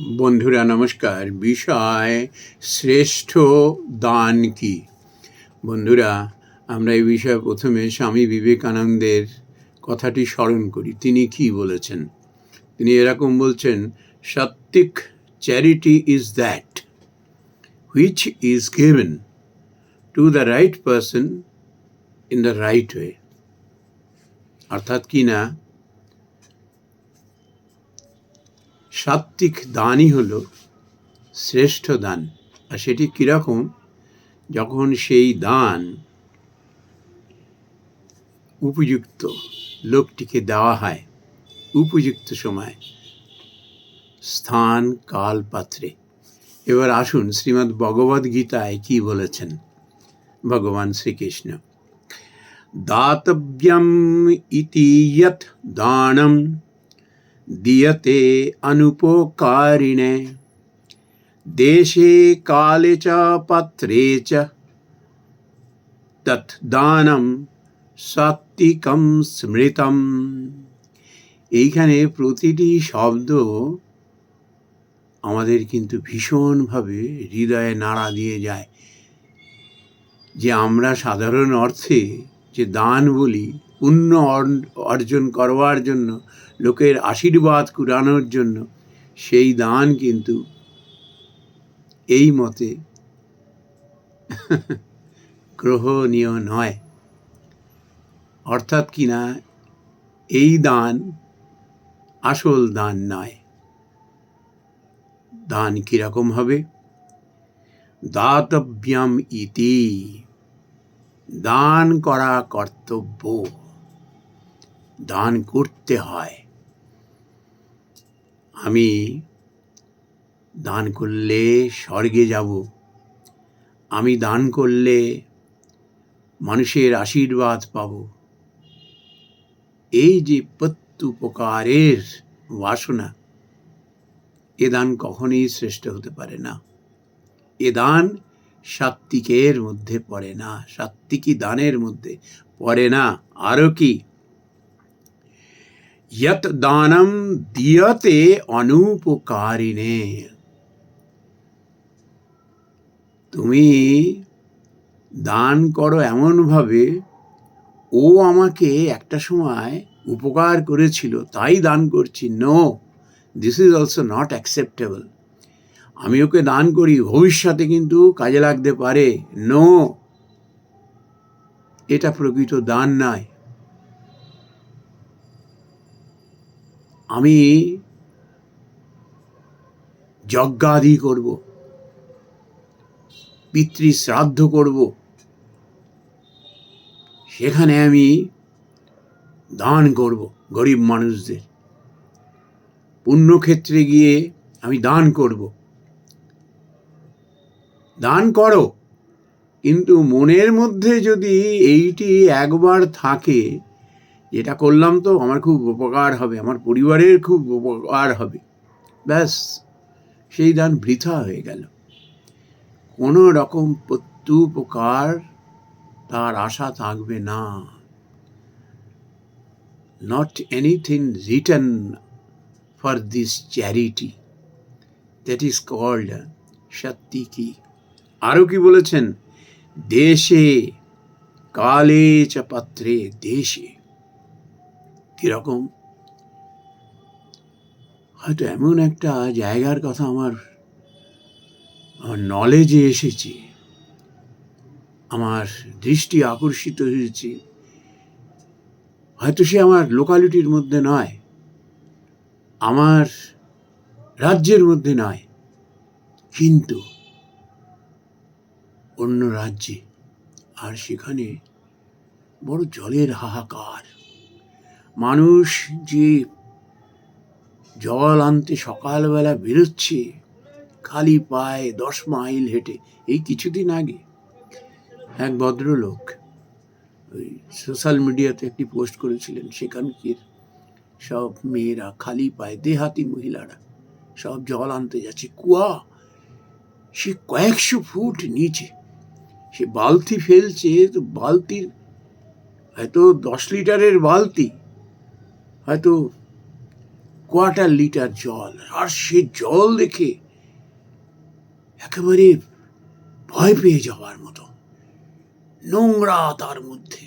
বন্ধুরা, নমস্কার। বিষয় শ্রেষ্ঠ দান কি? বন্ধুরা, আমরা এই বিষয়ে প্রথমে স্বামী বিবেকানন্দের কথাটি স্মরণ করি। তিনি কি বলেছেন? তিনি এরকম বলছেন সাত্বিক charity is that which is given to the right person in the right way অর্থাৎ কি না? সাত্বিক দানই হলো শ্রেষ্ঠ দান। আর সেটি কীরকম? যখন সেই দান উপযুক্ত লোকটিকে দেওয়া হয়, উপযুক্ত সময়, স্থান, কাল, পাত্রে। এবার আসুন শ্রীমদ্ ভগবদ গীতায় কি বলেছেন? ভগবান শ্রীকৃষ্ণ, দাতব্যম ইতি দানম দীয়তে অনুপকারিণে দেশে কালে চ পাত্রে চ তৎ দানম সাত্বিকম স্মৃতম এইখানে প্রতিটি শব্দ আমাদের কিন্তু ভীষণভাবে হৃদয়ে নাড়া দিয়ে যায়। যে আমরা সাধারণ অর্থে যে দান বলি, পুণ্য অর- অর্জন করবার জন্য লোকের আশীর্বাদ কুড়ানোর জন্য সেই দান কিন্তু এই মতে গ্রহণীয় নয়। অর্থাৎ কিনা এই দান আসল দান নয়। দান কীরকম হবে? দাতব্যম ইতি, দান করা কর্তব্য, দান করতে হয়। আমি দান করলে স্বর্গে যাব। আমি দান করলে মানুষের আশীর্বাদ পাব। এই যে প্রত্যুপকারের বাসনা, এ দান কখনোই শ্রেষ্ঠ হতে পারে না। এ দান সাত্বিকের মধ্যে পড়ে না সাত্বিকী দানের মধ্যে পড়ে না। আরও কি? यत দানম দিয়তে অনুপকারিণে তুমি দান করো এমনভাবে, ও আমাকে একটা সময় উপকার করেছিল, তাই দান করছি। No this is also not acceptable আমি ওকে দান করি, ভবিষ্যতে কিন্তু কাজে লাগতে পারে। নো এটা প্রকৃত দান নয়। আমি যজ্ঞাদি করব পিতৃ শ্রাদ্ধ করব। সেখানে আমি দান করব গরিব মানুষদের। পুণ্যক্ষেত্রে গিয়ে আমি দান করব। দান করো, কিন্তু মনের মধ্যে যদি এইটি একবার থাকে যেটা করলাম তো আমার খুব উপকার হবে, আমার পরিবারের খুব উপকার হবে। ব্যাস, সেই দান বৃথা হয়ে গেল। কোনো রকম প্রত্যুপকার তার আশা থাকবে না। Not anything return for this charity that is called সত্যি কি আরও কি বলেছেন? দেশে, কালে চ পাত্রে দেশে। কীরকম? হয়তো এমন একটা জায়গার কথা আমার আমার নলেজে এসেছে। আমার দৃষ্টি আকর্ষিত হয়েছে। হয়তো সে আমার লোকালিটির মধ্যে নয়, আমার রাজ্যের মধ্যে নয়, কিন্তু অন্য রাজ্যে। আর সেখানে বড় জলের হাহাকার। মানুষ যে জল আনতে সকালবেলা বেরোচ্ছে, খালি পায়ে দশ মাইল হেঁটে, এই কিছুদিন আগে এক ভদ্রলোক ওই সোশ্যাল মিডিয়াতে একটি পোস্ট করেছিলেন, সেখানকার সব মেয়েরা খালি পায়ে, দেহাতি মহিলারা সব জল আনতে যাচ্ছে। কুয়া, সে কয়েকশো ফুট নিচে, সে বালতি ফেলছে, তো বালতির, হয়তো দশ লিটারের বালতি হয়তো কোয়ার্টার লিটার জল, আর সে জল দেখে একেবারে ভয় পেয়ে যাওয়ার মতো। নোংরা তার মধ্যে।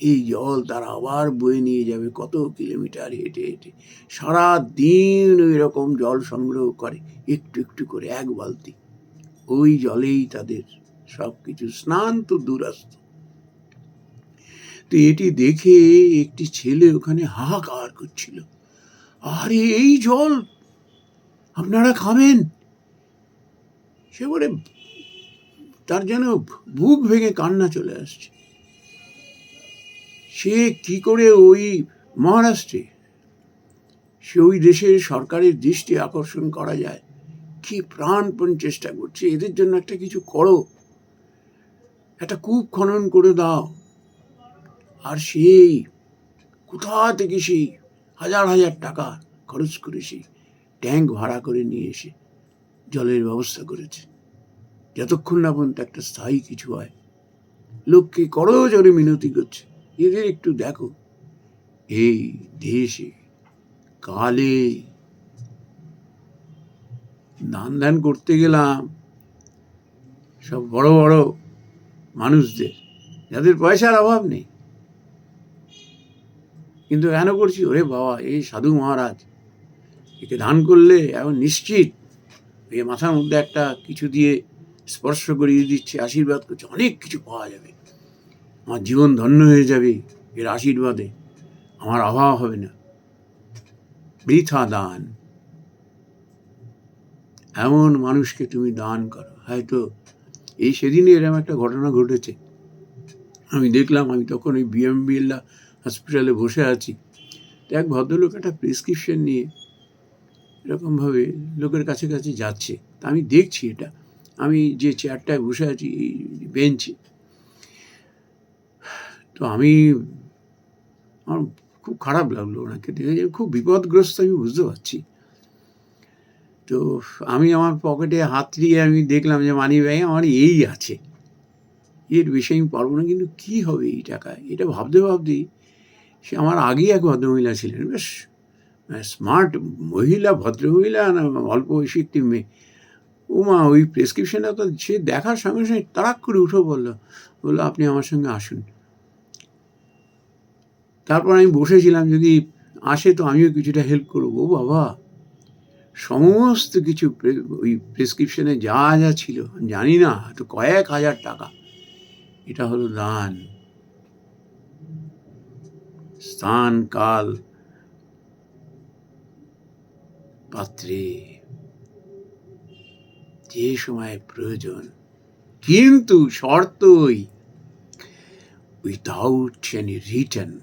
এই জল তারা আবার বয়ে নিয়ে যাবে কত কিলোমিটার হেঁটে হেঁটে। সারা দিন ওই রকম জল সংগ্রহ করে, একটু একটু করে, এক বালতি। ওই জলেই তাদের সব কিছু স্নান তো দূরস্থ তো এটি দেখে একটি ছেলে ওখানে হাহাকার করছিল। আরে, এই জল! আপনারা খাবেন? সে বলে, তার যেন বুক ভেঙে কান্না চলে আসছে। সে কি করে ওই মহারাষ্ট্রে? সে ওই দেশের সরকারের দৃষ্টি আকর্ষণ করা যায়। কি প্রাণপণ চেষ্টা করছে। এদের জন্য একটা কিছু করো। একটা কূপ খনন করে দাও। আর সেই কোথা থেকে সেই হাজার হাজার টাকা খরচ করে সেই ট্যাঙ্ক ভাড়া করে নিয়ে এসে জলের ব্যবস্থা করেছে। যতক্ষণ না পর্যন্ত একটা স্থায়ী কিছু হয়, লোককে করো জোরে মিনতি করছে। এদের একটু দেখো, এই দেশে কালে দান দান করতে গেলাম সব বড় বড় মানুষদের, যাদের পয়সার অভাব নেই। কিন্তু কেন করছি? ওরে বাবা, এই সাধু মহারাজ, একে দান করলে এখন নিশ্চিত। এ মাথার মধ্যে একটা কিছু দিয়ে স্পর্শ করিয়ে দিচ্ছে, আশীর্বাদ করছে, অনেক কিছু পাওয়া যাবে। আমার জীবন ধন্য হয়ে যাবে এর আশীর্বাদে। আমার অভাব হবে না। বৃথা দান। এমন মানুষকে তুমি দান করো। হয়তো এই সেদিনই এরকম একটা ঘটনা ঘটেছে। আমি দেখলাম, আমি তখন ওই বিএমবিএল্লা হসপিটালে বসে আছি। এক ভদ্রলোক একটা প্রেসক্রিপশন নিয়ে এরকমভাবে লোকের কাছে কাছে যাচ্ছে। তা আমি দেখছি এটা। আমি যে চেয়ারটায় বসে আছি, এই বেঞ্চে তো আমি, আমার খুব খারাপ লাগল ওনাকে দেখে। খুব বিপদগ্রস্ত আমি বুঝতে পারছি। তো আমি আমার পকেটে হাত দিয়ে আমি দেখলাম যে মানি ব্যাগে আমার এই আছে। এর বিষয়ে আমি পারব না, কিন্তু কী হবে এই টাকায় এটা ভাবতে ভাবতেই সে আমার আগেই এক ভদ্রমহিলা ছিলেন। বেশ স্মার্ট মহিলা, ভদ্রমহিলা, না অল্প বয়সী একটি মেয়ে। ও মা ওই প্রেসক্রিপশনটা তো সে দেখার সঙ্গে সঙ্গে তাড়াক করে উঠে বলল বলল, আপনি আমার সঙ্গে আসুন। তারপর আমি বসেছিলাম, যদি আসে তো আমিও কিছুটা হেল্প করব। বাবা, সমস্ত কিছু ওই প্রেসক্রিপশনে যা যা ছিল, জানি না, তো কয়েক হাজার টাকা। এটা হলো দান। স্থান কাল পাত্রে। যে সময় প্রয়োজন, কিন্তু শর্তই without any return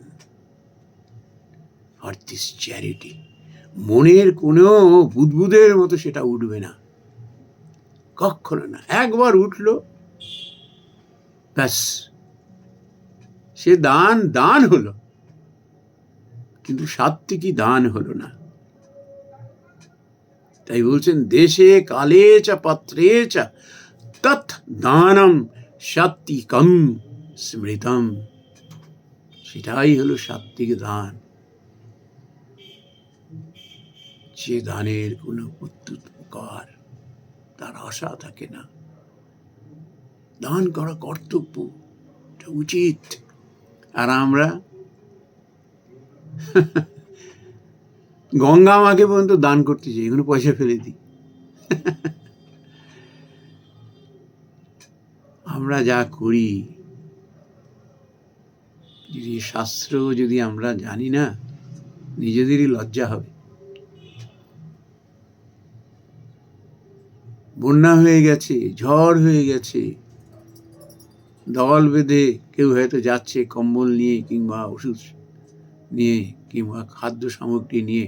for this charity মনের কোনো বুদবুদের মতো সেটা উঠবে না। কখনো না, একবার উঠল, ব্যাস। সে দান দান হলো। কিন্তু সাত্বিকী দান হলো না। তাই বলছেন, দেশে কালে চা পাত্রে চা, তৎ দানম সাত্বিকম স্মৃতম। সেটাই হলো সাত্বিক দান। যে দানের কোনো প্রত্যুত উপকার, তার আশা থাকে না। দান করা কর্তব্য উচিত। আর আমরা গঙ্গা আমাকে পর্যন্ত দান করতে চাই এগুলো পয়সা ফেলে দিই। আমরা যা করি, যদি শাস্ত্র যদি আমরা জানি না, নিজেদেরই লজ্জা হবে। বন্যা হয়ে গেছে, ঝড় হয়ে গেছে, দল বেঁধে কেউ হয়তো যাচ্ছে, কম্বল নিয়ে কিংবা ওষুধ নিয়ে কিংবা খাদ্য সামগ্রী নিয়ে।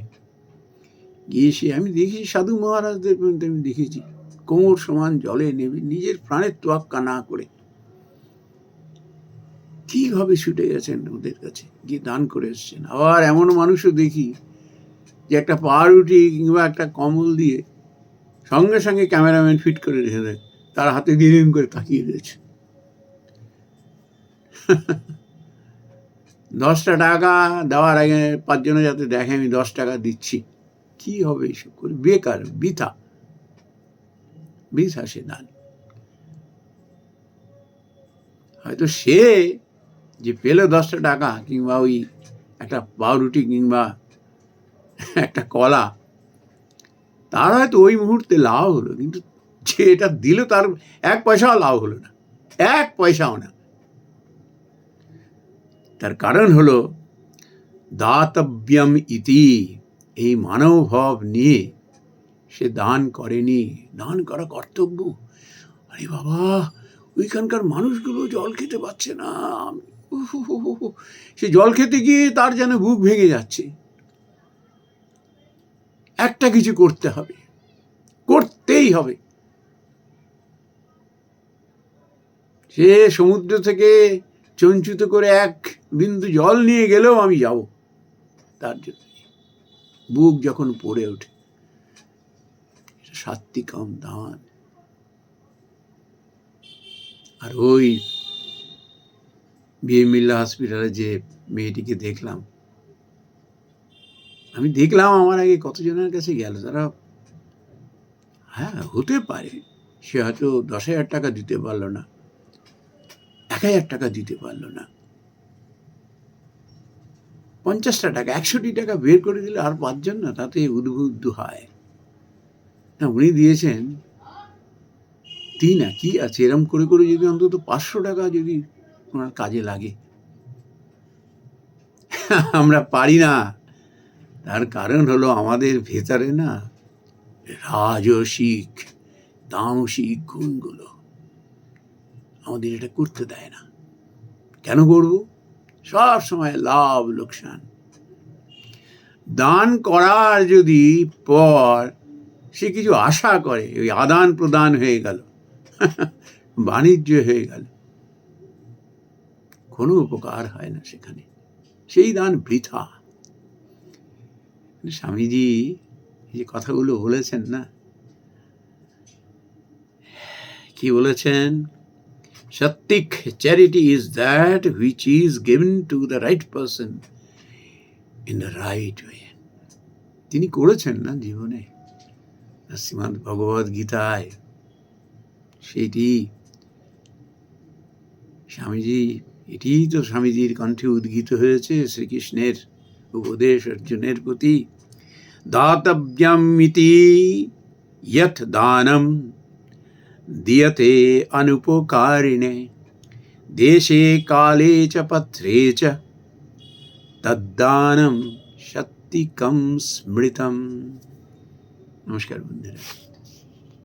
গিয়ে সে, আমি দেখেছি সাধু মহারাজদের পর্যন্ত আমি দেখেছি। কোমর সমান জলে নেবে, নিজের প্রাণের তোয়াক্কা না করে। কীভাবে ছুটে গেছেন ওদের কাছে? গিয়ে দান করে এসছেন। আবার এমন মানুষও দেখি যে একটা পাউরুটি কিংবা একটা কমল দিয়ে সঙ্গে সঙ্গে ক্যামেরাম্যান ফিট করে রেখে দেয়। তার হাতে দিন করে তাকিয়ে রয়েছে। দশটা টাকা দেওয়ার আগে পাঁচজনে যাতে দেখে, আমি দশ টাকা দিচ্ছি। কি হবে এসব করে? বেকার, বৃথা। বৃথা সে দান হয়তো সে যে পেল দশটা টাকা কিংবা ওই একটা পাউরুটি কিংবা একটা কলা, তার হয়তো ওই মুহূর্তে লাভ হলো, কিন্তু যে এটা দিল তার এক পয়সাও লাভ হলো না। এক পয়সাও না। তার কারণ হল, দাতব্যম ইতি, এই মানবভাব নিয়ে সে দান করেনি। দান করা কর্তব্য। আরে বাবা, ওইখানকার মানুষগুলো জল খেতে পাচ্ছে না। সে জল খেতে গিয়ে তার যেন বুক ভেঙে যাচ্ছে। একটা কিছু করতে হবে। করতেই হবে। সে সমুদ্র থেকে চঞ্চুত করে এক বিন্দু জল নিয়ে গেলেও আমি যাব। তার জন্য বুক যখন পড়ে ওঠে সাত্বিকম দান আর ওই বিএ মিল্লা হসপিটালে যে মেয়েটিকে দেখলাম, আমি দেখলাম আমার আগে কতজনের কাছে গেল, তারা হ্যাঁ হতে পারে, সে হয়তো দশ হাজার টাকা দিতে পারল না। এক হাজার টাকা দিতে পারল না। পঞ্চাশটা টাকা একশোটি টাকা বের করে দিলে আর পাঁচজন না, তাতে উদ্বুদ্ধ হয়। না উনি দিয়েছেন তিন না, কি আছে? এরম করে করে যদি অন্তত পাঁচশো টাকা যদি ওনার কাজে লাগে। আমরা পারি না। তার কারণ হলো আমাদের ভেতরে না রাজসিক তামসিক গুণগুলো আমাদের এটা করতে দেয় না। কেন করব? সব সময় লাভ, লোকসান। দান করার যদি পর সে কিছু আশা করে, ওই আদান প্রদান হয়ে গেল, বাণিজ্য হয়ে গেল, কোনো উপকার হয় না সেখানে। সেই দান বৃথা। স্বামীজি যে কথাগুলো বলেছেন না, কি বলেছেন? সত্যিক charity is that which is given to the right person in the right way তিনি করেছেন না জীবনে। শ্রীমদ ভগবদ গীতায় সেটি স্বামীজি, এটিই তো স্বামীজির কণ্ঠে উদ্গীত হয়েছে শ্রীকৃষ্ণের উপদেশ অর্জুনের প্রতি। দাতব্যমিতি यत् দানম। দিয়তে অনুপকারিণে দেশে কালে চ পত্রে চ তদ্দানম সত্যিকম স্মৃতম নমস্কার বন্ধুরা